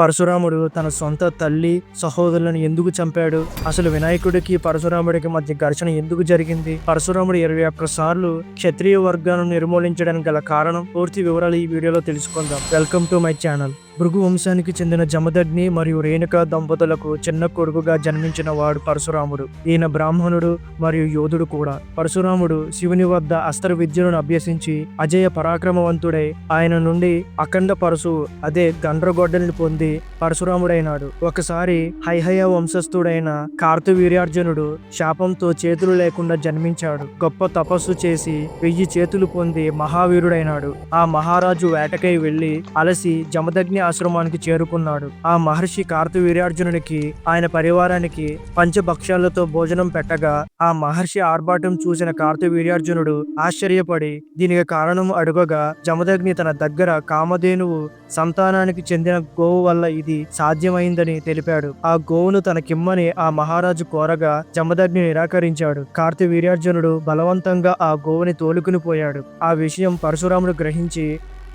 పరశురాముడు తన సొంత తల్లి సహోదరులను ఎందుకు చంపాడు? అసలు వినాయకుడికి పరశురాముడికి మధ్య ఘర్షణ ఎందుకు జరిగింది? పరశురాముడు ఇరవై ఒక్క సార్లు క్షత్రియ వర్గాలను నిర్మూలించడానికి గల కారణం పూర్తి వివరాలు ఈ వీడియోలో తెలుసుకుందాం. Welcome to my channel. Bhrigu వంశానికి చెందిన జమదగ్ని మరియు రేణుక దంపతులకు చిన్న కొడుకుగా జన్మించిన వాడు పరశురాముడు. ఈయన బ్రాహ్మణుడు మరియు యోధుడు కూడా. పరశురాముడు శివుని వద్ద అస్త్ర విద్యను అభ్యసించి అజయ పరాక్రమవంతుడై ఆయన నుండి అఖండ పరశు అదే గండ్రగొడ్డలిని పొంది పరశురాముడైనాడు. ఒకసారి హైహయ వంశస్థుడైన కార్తవీర్యార్జునుడు శాపంతో చేతులు లేకుండా జన్మించాడు. గొప్ప తపస్సు చేసి వెయ్యి చేతులు పొంది మహావీరుడైనాడు. ఆ మహారాజు వేటకై వెళ్ళి అలసి జమదగ్ని ఆశ్రమానికి చేరుకున్నాడు. ఆ మహర్షి కార్తవీర్యార్జునుడికి ఆయన పరివారానికి పంచభక్ష్యాలతో భోజనం పెట్టగా ఆ మహర్షి ఆర్భాటం చూసిన కార్తవీర్యార్జునుడు ఆశ్చర్యపడి దీనికి కారణం అడుగగా జమదగ్ని తన దగ్గర కామధేనువు సంతానానికి చెందిన గోవు వల్ల ఇది సాధ్యమైందని తెలిపాడు. ఆ గోవును తనకిమ్మని ఆ మహారాజు కోరగా జమదగ్ని నిరాకరించాడు. కార్తవీర్యార్జునుడు బలవంతంగా ఆ గోవుని తోలుకుని పోయాడు. ఆ విషయం పరశురాముడు గ్రహించి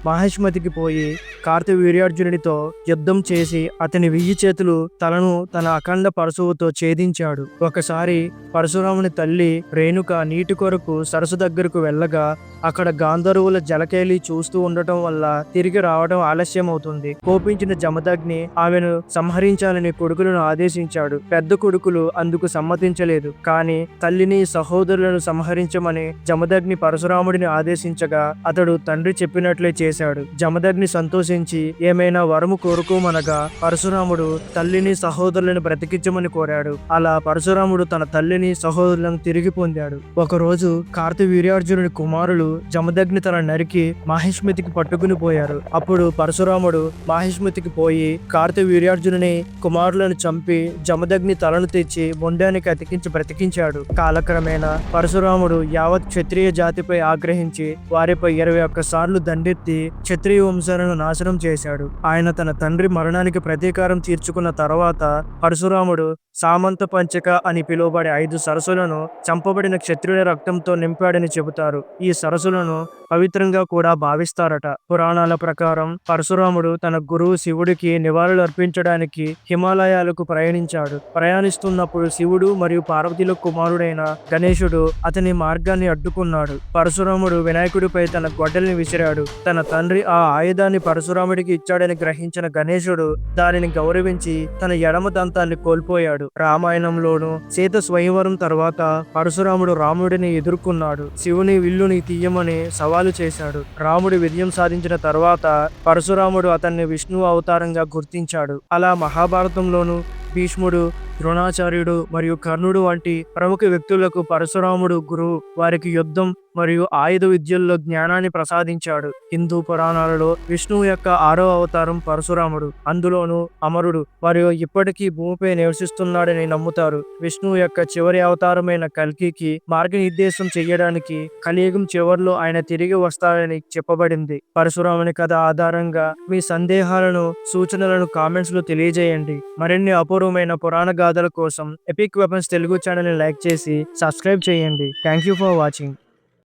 మహేష్మతికి పోయి కార్తవీర్యార్జునుడితో యుద్ధం చేసి అతని వెయ్యి చేతులు తలను తన అఖండ పరశువుతో ఛేదించాడు. ఒకసారి పరశురాముని తల్లి రేణుక నీటి కొరకు సరస్సు దగ్గరకు వెళ్ళగా అక్కడ గాంధర్వుల జలకేలి చూస్తూ ఉండటం వల్ల తిరిగి రావడం ఆలస్యం అవుతుంది కోపించిన జమదగ్ని ఆమెను సంహరించాలని కొడుకులను ఆదేశించాడు. పెద్ద కొడుకులు అందుకు సమ్మతించలేదు. కానీ తల్లిని సహోదరులను సంహరించమని జమదగ్ని పరశురాముడిని ఆదేశించగా అతడు తండ్రి చెప్పినట్లే చేశాడు. జమదగ్ని సంతోషించి ఏమైనా వరము కోరుకోమనగా పరశురాముడు తల్లిని సహోదరులను బ్రతికించమని కోరాడు. అలా పరశురాముడు తన తల్లిని సహోదరులను తిరిగి పొందాడు. ఒకరోజు కార్తవీర్యార్జునుడి కుమారులు జమదగ్ని తన నరికి మాహిష్మతికి పట్టుకుని పోయారు. అప్పుడు పరశురాముడు మాహిష్మతికి పోయి కార్తవీర్యార్జునుని కుమారులను చంపి జమదగ్ని తలను తెచ్చి బొండానికి అతికించి బ్రతికించాడు. కాలక్రమేణా పరశురాముడు యావత్ క్షత్రియ జాతిపై ఆగ్రహించి వారిపై ఇరవై ఒక్క సార్లు దండెత్తి క్షత్రియ వంశాలను నాశనం చేశాడు. ఆయన తన తండ్రి మరణానికి ప్రతీకారం తీర్చుకున్న తర్వాత పరశురాముడు సామంత పంచక అని పిలువబడే ఐదు సరస్సులను చంపబడిన క్షత్రియుల రక్తంతో నింపాడని చెబుతారు. ఈ సరస్సులను పవిత్రంగా కూడా భావిస్తారట. పురాణాల ప్రకారం పరశురాముడు తన గురువు శివుడికి నివాళులు అర్పించడానికి హిమాలయాలకు ప్రయాణించాడు. ప్రయాణిస్తున్నప్పుడు శివుడు మరియు పార్వతీల కుమారుడైన గణేశుడు అతని మార్గాన్ని అడ్డుకున్నాడు. పరశురాముడు వినాయకుడిపై తన గొడ్డల్ని విసిరాడు. తన తండ్రి ఆ ఆయుధాన్ని పరశురాముడికి ఇచ్చాడని గ్రహించిన గణేశుడు దానిని గౌరవించి తన ఎడమ దంతాన్ని కోల్పోయాడు. రామాయణంలోను సీత స్వయంవరం తర్వాత పరశురాముడు రాముడిని ఎదుర్కొన్నాడు. శివుని విల్లుని తీయమని సవాలు చేశాడు. రాముడి విజయం సాధించిన తర్వాత పరశురాముడు అతన్ని విష్ణు అవతారంగా గుర్తించాడు. అలా మహాభారతంలోను భీష్ముడు ద్రోణాచార్యుడు మరియు కర్ణుడు వంటి ప్రముఖ వ్యక్తులకు పరశురాముడు గురువు. వారికి యుద్ధం మరియు ఆయుధ విద్యల్లో జ్ఞానాన్ని ప్రసాదించాడు. హిందూ పురాణాలలో విష్ణువు యొక్క ఆరో అవతారం పరశురాముడు. అందులోను అమరుడు మరియు ఇప్పటికీ భూమిపై నివసిస్తున్నాడని నమ్ముతారు. విష్ణువు యొక్క చివరి అవతారమైన కల్కికి మార్గనిర్దేశం చేయడానికి కలియుగం చివరిలో ఆయన తిరిగి వస్తాడని చెప్పబడింది. పరశురాముని కథ ఆధారంగా మీ సందేహాలను సూచనలను కామెంట్స్లో తెలియజేయండి. మరిన్ని అపూర్వమైన పురాణ గాథల కోసం ఎపిక్ వెపన్స్ తెలుగు ఛానల్ని లైక్ చేసి సబ్స్క్రైబ్ చేయండి. Thank you for watching